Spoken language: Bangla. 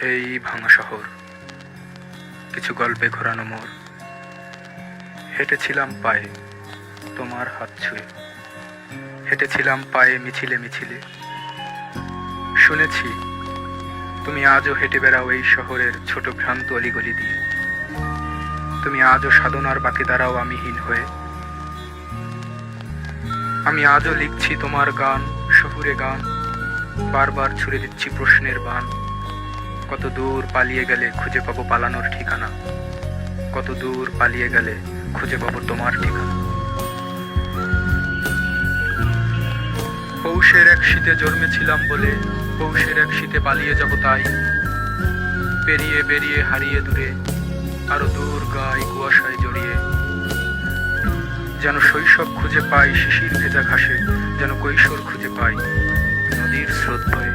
এই ভাঙা শহর। কিছু গল্পে ঘোরানো মোর হেঁটেছিলাম পায়ে তোমার হাত ছুঁয়ে। হেঁটেছিলাম পায়ে মিছিলে মিছিলে। শুনেছি তুমি আজও হেঁটে বেড়াও এই শহরের ছোট ভ্রান্ত অলিগলি দিয়ে। তুমি আজও সাধনার বাকি দাঁড়াও আমি হীন হয়ে। আমি আজও লিখছি তোমার গান, শহুরে গান, বারবার ছুড়ে দিচ্ছি প্রশ্নের বান। কত দূর পালিয়ে গেলে খুঁজে পাবো পালানোর ঠিকানা? কত দূর পালিয়ে গেলে খুঁজে পাবো তোমার ঠিকানা? পৌষের এক শীতে জন্মেছিলাম বলে পৌষের এক শীতে পালিয়ে যাব তাই। পেরিয়ে বেরিয়ে হারিয়ে দূরে, আরও দূর গায়ে কুয়াশায় জড়িয়ে। যেন শৈশব খুঁজে পাই শিশির ভেজা ঘাসে, যেন কৈশোর খুঁজে পাই নদীর স্রোত বয়ে।